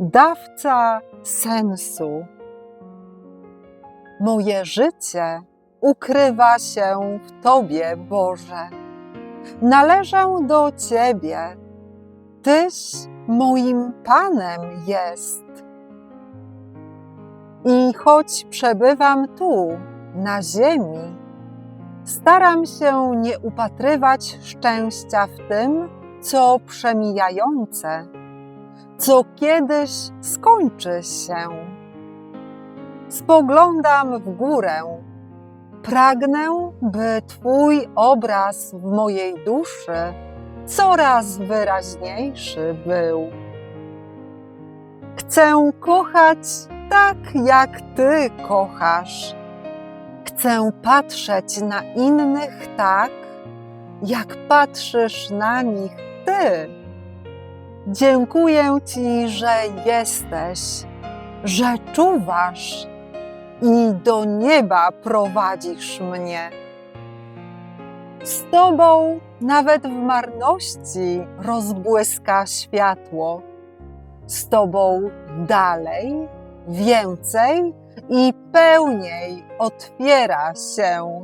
dawca sensu. Moje życie ukrywa się w Tobie, Boże. Należę do Ciebie. Tyś moim Panem jest. I choć przebywam tu, na ziemi, staram się nie upatrywać szczęścia w tym, co przemijające, co kiedyś skończy się. Spoglądam w górę, pragnę, by Twój obraz w mojej duszy coraz wyraźniejszy był. Chcę kochać tak, jak Ty kochasz. Chcę patrzeć na innych tak, jak patrzysz na nich Ty. Dziękuję Ci, że jesteś, że czuwasz i do nieba prowadzisz mnie. Z Tobą nawet w marności rozbłyska światło. Z Tobą dalej, więcej i pełniej otwiera się